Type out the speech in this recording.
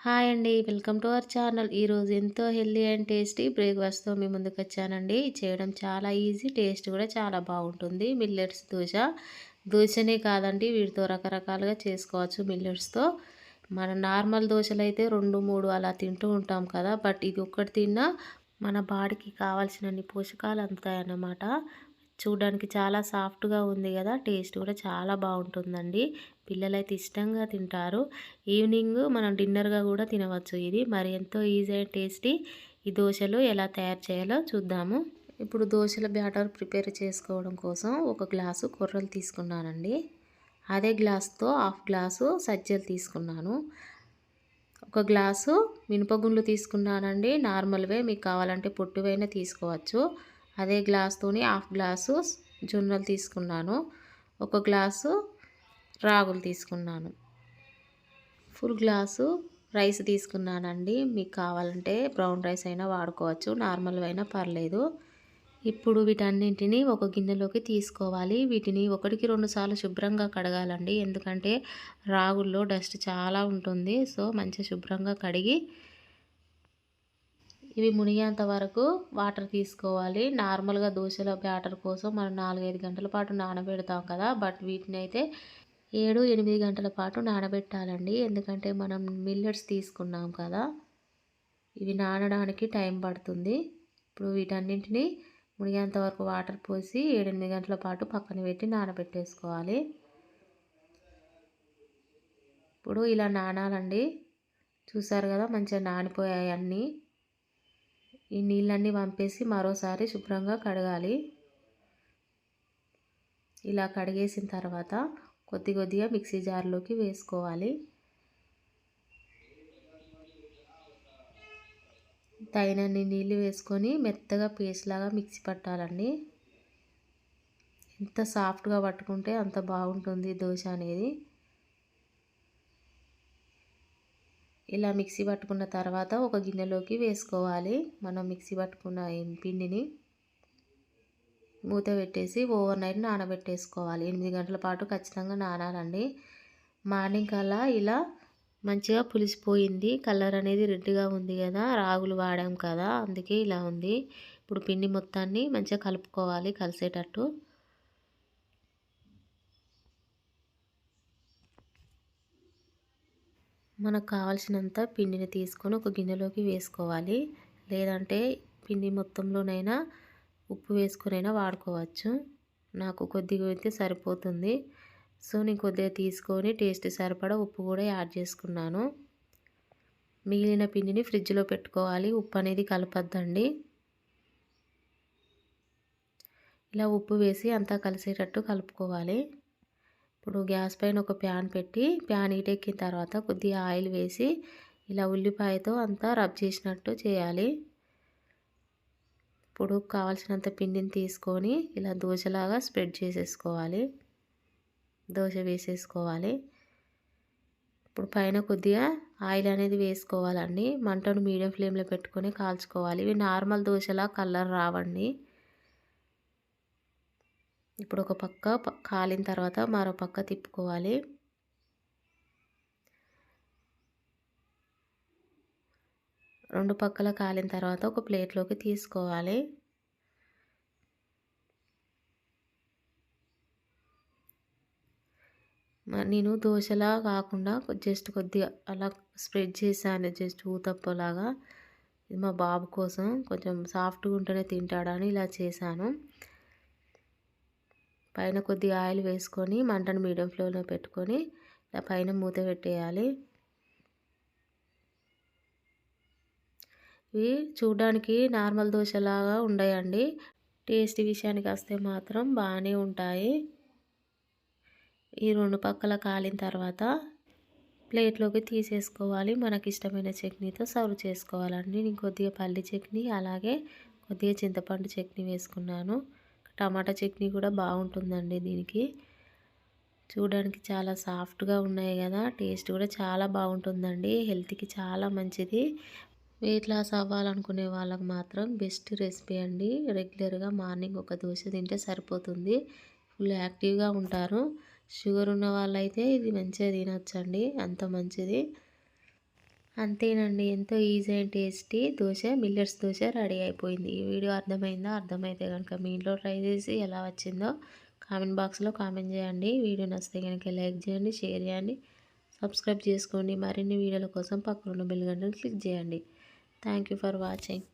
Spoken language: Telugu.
హాయ్ అండి వెల్కమ్ టు అవర్ ఛానల్. ఈరోజు ఎంతో హెల్దీ అండ్ టేస్టీ బ్రేక్ఫాస్ట్తో మీ ముందుకు వచ్చానండి. చేయడం చాలా ఈజీ టేస్ట్ కూడా చాలా బాగుంటుంది. మిల్లెట్స్ దోశ. దోశనే కాదండి వీటితో రకరకాలుగా చేసుకోవచ్చు మిల్లెట్స్తో. మన నార్మల్ దోశలు అయితే రెండు మూడు అలా తింటూ ఉంటాం కదా బట్ ఇది ఒక్కటి తిన్నా మన బాడీకి కావాల్సినన్ని పోషకాలు అందుతాయన్నమాట. చూడడానికి చాలా సాఫ్ట్గా ఉంది కదా టేస్ట్ కూడా చాలా బాగుంటుందండి. పిల్లలైతే ఇష్టంగా తింటారు. ఈవినింగ్ మనం డిన్నర్గా కూడా తినవచ్చు ఇది. మరి ఎంతో ఈజీ అండ్ టేస్టీ ఈ దోశలు ఎలా తయారు చేయాలో చూద్దాము. ఇప్పుడు దోశల బ్యాటర్ ప్రిపేర్ చేసుకోవడం కోసం ఒక గ్లాసు కొర్రలు తీసుకున్నానండి. అదే గ్లాస్తో హాఫ్ గ్లాసు సజ్జలు తీసుకున్నాను. ఒక గ్లాసు మినపగుండ్లు తీసుకున్నానండి. నార్మల్వే మీకు కావాలంటే పొట్టువైనా తీసుకోవచ్చు. అదే గ్లాస్తోని హాఫ్ గ్లాసు జొన్నలు తీసుకున్నాను. ఒక గ్లాసు రాగులు తీసుకున్నాను. ఫుల్ గ్లాసు రైస్ తీసుకున్నానండి. మీకు కావాలంటే బ్రౌన్ రైస్ అయినా వాడుకోవచ్చు నార్మల్ అయినా పర్లేదు. ఇప్పుడు వీటన్నింటినీ ఒక గిన్నెలోకి తీసుకోవాలి. వీటిని ఒకటికి రెండు సార్లు శుభ్రంగా కడగాలండి. ఎందుకంటే రాగుల్లో డస్ట్ చాలా ఉంటుంది. సో మంచిగా శుభ్రంగా కడిగి ఇవి మునిగేంత వరకు వాటర్ తీసుకోవాలి. నార్మల్గా దోశల బ్యాటర్ కోసం మనం నాలుగైదు గంటల పాటు నానబెడతాం కదా. బట్ వీటిని అయితే ఏడు ఎనిమిది గంటల పాటు నానబెట్టాలండి. ఎందుకంటే మనం మిల్లెట్స్ తీసుకున్నాం కదా. ఇవి నానడానికి టైం పడుతుంది. ఇప్పుడు వీటన్నింటినీ మునిగేంత వరకు వాటర్ పోసి ఏడెనిమిది గంటల పాటు పక్కన పెట్టి నానబెట్టేసుకోవాలి. ఇప్పుడు ఇలా నానాలండి. చూసారు కదా మంచిగా నానిపోయాయి అన్నీ. ఈ నీళ్ళన్నీ పంపేసి మరోసారి శుభ్రంగా కడగాలి. ఇలా కడిగేసిన తర్వాత కొద్ది కొద్దిగా మిక్సీ జార్లోకి వేసుకోవాలి. తగినన్ని నీళ్ళు వేసుకొని మెత్తగా పేస్ట్ లాగా మిక్సీ పట్టాలండి. ఎంత సాఫ్ట్గా పట్టుకుంటే అంత బాగుంటుంది దోశ అనేది. ఇలా మిక్సీ పట్టుకున్న తర్వాత ఒక గిన్నెలోకి వేసుకోవాలి. మనం మిక్సీ పట్టుకున్న పిండిని మూత పెట్టేసి ఓవర్ నైట్ నానబెట్టేసుకోవాలి. ఎనిమిది గంటల పాటు ఖచ్చితంగా నానాలండి. మార్నింగ్ కల్లా ఇలా మంచిగా పులిసిపోయింది. కలర్ అనేది రెడ్గా ఉంది కదా రాగులు వాడాం కదా అందుకే ఇలా ఉంది. ఇప్పుడు పిండి మొత్తాన్ని మంచిగా కలుపుకోవాలి కలిసేటట్టు. మనకు కావాల్సినంత పిండిని తీసుకొని ఒక గిన్నెలోకి వేసుకోవాలి. లేదంటే పిండి మొత్తంలోనైనా ఉప్పు వేసుకునైనా వాడుకోవచ్చు. నాకు కొద్దిగా అయితే సరిపోతుంది. సో నేను కొద్దిగా తీసుకొని టేస్ట్ సరిపడా ఉప్పు కూడా యాడ్ చేసుకున్నాను. మిగిలిన పిండిని ఫ్రిడ్జ్లో పెట్టుకోవాలి. ఉప్పు అనేది కలపద్దండి. ఇలా ఉప్పు వేసి అంతా కలిసేటట్టు కలుపుకోవాలి. ఇప్పుడు గ్యాస్ పైన ఒక ప్యాన్ పెట్టి ప్యాన్ ఎక్కిన తర్వాత కొద్దిగా ఆయిల్ వేసి ఇలా ఉల్లిపాయతో అంతా రబ్ చేసినట్టు చేయాలి. ఇప్పుడు కావాల్సినంత పిండిని తీసుకొని ఇలా దోశలాగా స్ప్రెడ్ చేసేసుకోవాలి. దోశ వేసేసుకోవాలి. ఇప్పుడు పైన కొద్దిగా ఆయిల్ అనేది వేసుకోవాలండి. మంటను మీడియం ఫ్లేమ్లో పెట్టుకొని కాల్చుకోవాలి. ఇవి నార్మల్ దోశలా కలర్ రావండి. ఇప్పుడు ఒక పక్క కాలిన తర్వాత మరో పక్క తిప్పుకోవాలి. రెండు పక్కల కాలిన తర్వాత ఒక ప్లేట్లోకి తీసుకోవాలి. నేను దోశలా కాకుండా జస్ట్ కొద్దిగా అలా స్ప్రెడ్ చేశాను జస్ట్ ఊతప్పలాగా. ఇది మా బాబు కోసం కొంచెం సాఫ్ట్గా ఉంటేనే తింటాడని ఇలా చేశాను. పైన కొద్దిగా ఆయిల్ వేసుకొని మంటను మీడియం ఫ్లేమ్లో పెట్టుకొని ఇలా పైన మూత పెట్టేయాలి. ఇవి చూడడానికి నార్మల్ దోశలాగా ఉండయండి. టేస్ట్ విషయానికి వస్తే మాత్రం బాగానే ఉంటాయి. ఈ రెండు పక్కల కాలిన తర్వాత ప్లేట్లోకి తీసేసుకోవాలి. మనకి ఇష్టమైన చట్నీతో సర్వ్ చేసుకోవాలండి. నేను కొద్దిగా పల్లి చట్నీ అలాగే కొద్దిగా చింతపండు చట్నీ వేసుకున్నాను. టమాటా చట్నీ కూడా బాగుంటుందండి దీనికి. చూడడానికి చాలా సాఫ్ట్గా ఉన్నాయి కదా టేస్ట్ కూడా చాలా బాగుంటుందండి హెల్త్కి చాలా మంచిది. వెయిట్ లాస్ అవ్వాలనుకునే వాళ్ళకి మాత్రం బెస్ట్ రెసిపీ అండి. రెగ్యులర్గా మార్నింగ్ ఒక దోశ తింటే సరిపోతుంది. ఫుల్ యాక్టివ్గా ఉంటారు. షుగర్ ఉన్న వాళ్ళైతే ఇది మంచిగా తినొచ్చండి అంత మంచిది. అంతేనండి ఎంతో easy and tasty dosa millets dosa ready అయిపోయింది. ఈ వీడియో అర్థమైందా? అర్థమైతే కనుక మీ ఇంట్లో ట్రై చేసి ఎలా వచ్చిందో కామెంట్ బాక్స్లో కామెంట్ చేయండి. వీడియో నచ్చితే కనుక లైక్ చేయండి షేర్ చేయండి. సబ్స్క్రైబ్ చేసుకోండి. మరిన్ని వీడియోల కోసం పక్కన బెల్ గంటను క్లిక్ చేయండి. Thank for watching.